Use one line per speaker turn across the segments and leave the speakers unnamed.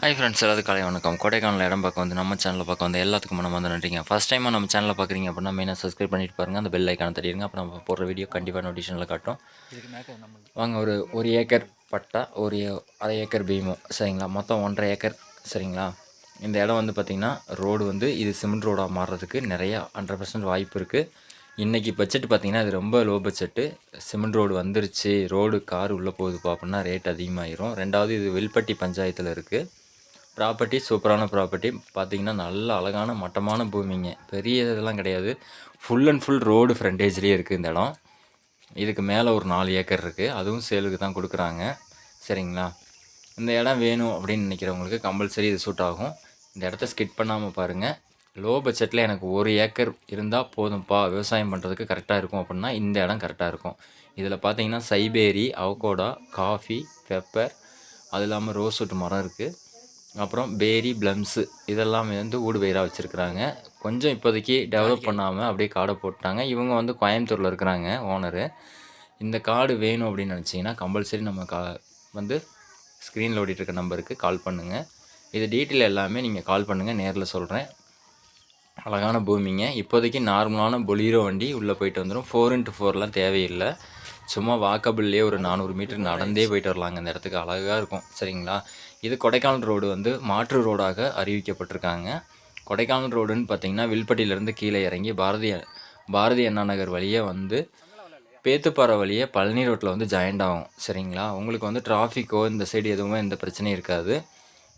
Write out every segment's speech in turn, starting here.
Hi friends எல்லாத்துக்கும் காலை வணக்கம். கொடைக்கானல் இடம் பார்க்க வந்து நம்ம சேனலில் பார்க்க வந்து எல்லாத்துக்கும் நம்ம வந்து நன்றிங்க. ஃபஸ்ட் டைமாக நம்ம சேனலில் பார்க்குறீங்க அப்படின்னா மெயினாக சப்ஸ்கிரைப் பண்ணிட்டு பாருங்கள் அந்த பெல் ஐக்கான தெரியுங்க அப்போ நம்ம போடுற வீடியோ கண்டிப்பாக நோட்டிஃபிகேஷனில் காட்டும். வாங்க ஒரு ஒரு ஏக்கர் பட்டா ஒரு அரை ஏக்கர் பீமோ. சரிங்களா? மொத்தம் ஒன்றரை ஏக்கர். சரிங்களா? இந்த இடம் வந்து பார்த்திங்கன்னா ரோடு வந்து இது சிமெண்ட் ரோடாக மாறுறதுக்கு நிறையா ஹண்ட்ரட் பர்சன்ட் வாய்ப்பு இருக்குது இன்றைக்கி பட்ஜெட் பார்த்திங்கன்னா இது ரொம்ப லோ பட்ஜெட்டு சிமெண்ட் ரோடு வந்துருச்சு. ரோடு கார் உள்ளே போகுதுப்பா அப்படின்னா ரேட் அதிகமாகிரும் ரெண்டாவது இது வில்பட்டி பஞ்சாயத்தில் இருக்குது ப்ராப்பர்ட்டி சூப்பரான ப்ராப்பர்ட்டி பார்த்தீங்கன்னா நல்ல அழகான மட்டமான பூமிங்க. பெரிய இதெல்லாம் கிடையாது. ஃபுல் அண்ட் ஃபுல் ரோடு ஃப்ரண்டேஜ்லேயே இருக்குது இந்த இடம். இதுக்கு மேலே ஒரு நாலு ஏக்கர் இருக்குது அதுவும் சேலுக்கு தான் கொடுக்குறாங்க. சரிங்களா? இந்த இடம் வேணும் அப்படின்னு நினைக்கிறவங்களுக்கு கம்பல்சரி இது சூட் ஆகும். இந்த இடத்த ஸ்கிட் பண்ணாமல் பாருங்கள் லோ பட்ஜெட்டில் எனக்கு ஒரு ஏக்கர் இருந்தால் போதும்ப்பா விவசாயம் பண்ணுறதுக்கு கரெக்டாக இருக்கும் அப்படின்னா இந்த இடம் கரெக்டாக இருக்கும். இதில் பார்த்தீங்கன்னா சைபேரி அவகோடா காஃபி பெப்பர் அது இல்லாமல் ரோஸ்வுட் மரம் இருக்குது அப்புறம் பேரி ப்ளம்ஸு இதெல்லாம் வந்து ஊடு பயிராக வச்சுருக்குறாங்க. கொஞ்சம் இப்போதைக்கு டெவலப் பண்ணாமல் அப்படியே காடை போட்டாங்க. இவங்க வந்து கோயம்புத்தூரில் இருக்கிறாங்க ஓனரு இந்த கார்டு வேணும் அப்படின்னு நினச்சிங்கன்னா கம்பல்சரி நம்ம கா வந்து ஸ்க்ரீனில் ஓடிட்டுருக்க நம்பருக்கு கால் பண்ணுங்கள் இது டீட்டெயில் எல்லாமே நீங்கள் கால் பண்ணுங்கள் நேரில் சொல்கிறேன் அழகான பூமிங்க. இப்போதைக்கு நார்மலான பொலீரோ வண்டி உள்ளே போயிட்டு வந்துடும் ஃபோர் இன்ட்டு ஃபோர்லாம் தேவையில்லை. சும்மா வாக்கபிள்லேயே ஒரு நானூறு மீட்டர் நடந்தே போயிட்டு வரலாங்க. இந்த இடத்துக்கு அழகாக இருக்கும். சரிங்களா? இது கொடைக்கானல் ரோடு வந்து மாற்று ரோடாக அறிவிக்கப்பட்டிருக்காங்க. கொடைக்கானல் ரோடுன்னு பார்த்தீங்கன்னா வில்பட்டியிலேருந்து கீழே இறங்கி பாரதிய பாரதி அண்ணா நகர் வழியே வந்து பேத்துப்பாறை வழியே பழனி ரோட்டில் வந்து ஜாயிண்ட் ஆகும். சரிங்களா? உங்களுக்கு வந்து டிராஃபிக்கோ இந்த சைடு எதுவுமே எந்த பிரச்சனையும் இருக்காது.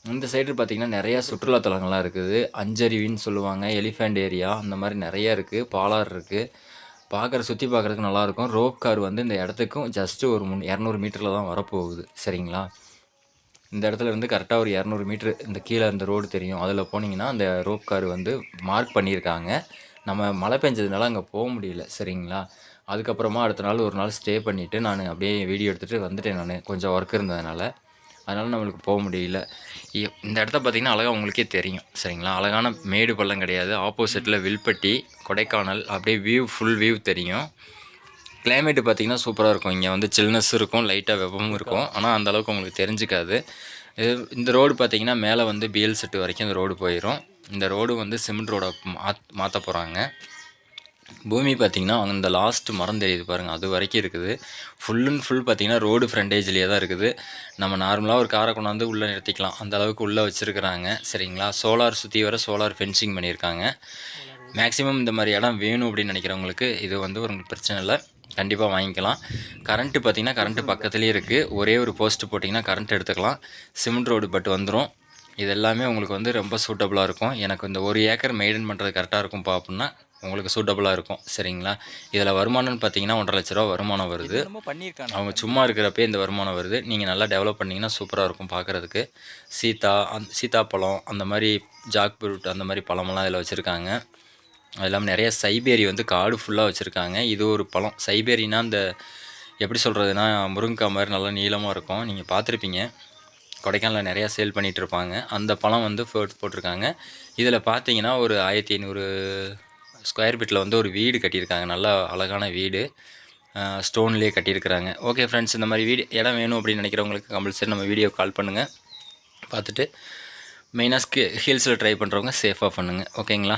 இந்த சைடு பார்த்திங்கன்னா நிறையா சுற்றுலாத்தலங்கள்லாம் இருக்குது. அஞ்சருவின்னு சொல்லுவாங்க எலிஃபெண்ட் ஏரியா அந்த மாதிரி நிறையா இருக்குது பாலாறு இருக்குது பார்க்குற சுற்றி பார்க்குறதுக்கு நல்லாயிருக்கும் ரோப் கார் வந்து இந்த இடத்துக்கும் ஜஸ்ட்டு ஒரு முன் இரநூறு மீட்டரில் தான் வரப்போகுது. சரிங்களா? இந்த இடத்துல இருந்து கரெக்டாக ஒரு இரநூறு மீட்ரு இந்த கீழே இந்த ரோடு தெரியும். அதில் போனீங்கன்னா அந்த ரோப் கார் வந்து மார்க் பண்ணியிருக்காங்க. நம்ம மழை பெஞ்சதுனால அங்கே போக முடியல. சரிங்களா? அதுக்கப்புறமா அடுத்த நாள் ஒரு நாள் ஸ்டே பண்ணிவிட்டு நான் அப்படியே வீடியோ எடுத்துகிட்டு வந்துட்டேன் நான். கொஞ்சம் ஒர்க் இருந்ததுனால. அதனால் நம்மளுக்கு போக முடியல. இந்த இடத்த பார்த்திங்கன்னா அழகாக உங்களுக்கே தெரியும். சரிங்களா? அழகான மேடு பள்ளம் கிடையாது. ஆப்போசிட்டில் வில்பட்டி கொடைக்கானல் அப்படியே வியூ ஃபுல் வியூ தெரியும். கிளைமேட்டு பார்த்திங்கன்னா சூப்பராக இருக்கும். இங்கே வந்து சில்னஸ் இருக்கும் லைட்டாக வெப்பமும் இருக்கும். ஆனால் அந்தளவுக்கு உங்களுக்கு தெரிஞ்சுக்காது. இது இந்த ரோடு பார்த்திங்கன்னா மேலே வந்து பிஎல் செட்டு வரைக்கும் இந்த ரோடு போயிடும் இந்த ரோடு வந்து சிமெண்ட் ரோடை மாத் மாற்ற போகிறாங்க பூமி பார்த்திங்கன்னா அந்த லாஸ்ட்டு மரம் தெரியுது பாருங்கள் அது வரைக்கும் இருக்குது. ஃபுல் அண்ட் ஃபுல் பார்த்திங்கன்னா ரோடு ஃப்ரண்டேஜ்லேயே தான் இருக்குது. நம்ம நார்மலாக ஒரு காரை கொண்டாந்து உள்ளே நிறுத்திக்கலாம். அந்த அளவுக்கு உள்ளே வச்சுருக்குறாங்க. சரிங்களா? சோலார் சுற்றி வர சோலார் ஃபென்சிங் பண்ணியிருக்காங்க. மேக்ஸிமம் இந்த மாதிரி இடம் வேணும் அப்படின்னு நினைக்கிறவங்களுக்கு இது வந்து ஒரு பிரச்சனை இல்லை. கண்டிப்பாக வாங்கிக்கலாம். கரண்ட்டு பார்த்திங்கன்னா கரண்ட்டு பக்கத்துலேயே இருக்குது ஒரே ஒரு போஸ்ட்டு போட்டிங்கன்னா கரண்ட் எடுத்துக்கலாம். சிமெண்ட் ரோடு பட் வந்துடும் இது எல்லாமே உங்களுக்கு வந்து ரொம்ப சூட்டபுளாக இருக்கும். எனக்கு இந்த ஒரு ஏக்கர் மெயின்டைன் பண்ணுறது கரெக்டாக இருக்கும்ப்பா அப்படின்னா உங்களுக்கு சூட்டபுளாக இருக்கும். சரிங்களா? இதில் வருமானம்னு பார்த்தீங்கன்னா ஒன்றரை லட்ச ரூபா வருமானம் வருது. அவங்க சும்மா இருக்கிறப்பே இந்த வருமானம் வருது. நீங்கள் நல்லா டெவலப் பண்ணிங்கன்னா சூப்பராக இருக்கும் பார்க்குறதுக்கு சீத்தா அந் சீத்தாப்பழம் அந்த மாதிரி ஜாக் ஃப்ரூட் அந்த மாதிரி பழமெல்லாம் இதில் வச்சுருக்காங்க. அது இல்லாமல் நிறைய சைபேரி வந்து காடு ஃபுல்லாக வச்சுருக்காங்க. இது ஒரு பழம். சைபேரினா அந்த எப்படி சொல்கிறதுனா முருங்கைக்காய் மாதிரி நல்லா நீளமாக இருக்கும். நீங்கள் பார்த்துருப்பீங்க கொடைக்கானலில் நிறையா சேல் பண்ணிகிட்டு இருப்பாங்க. அந்த பழம் வந்து போட்டிருக்காங்க. இதில் பார்த்தீங்கன்னா ஒரு ஆயிரத்தி ஐநூறு ஸ்கொயர் ஃபீட்டில் வந்து ஒரு வீடு கட்டியிருக்காங்க. நல்லா அழகான வீடு. ஸ்டோன்லேயே கட்டியிருக்கிறாங்க. ஓகே ஃப்ரெண்ட்ஸ் இந்த மாதிரி வீடு இடம் வேணும் அப்படின்னு நினைக்கிறவங்களுக்கு கம்பல்சரி நம்ம வீடியோ கால் பண்ணுங்கள் பார்த்துட்டு மெயினாக ஸ்கி ஹில்ஸில் ட்ரை பண்ணுறவங்க சேஃபாக பண்ணுங்கள் ஓகேங்களா?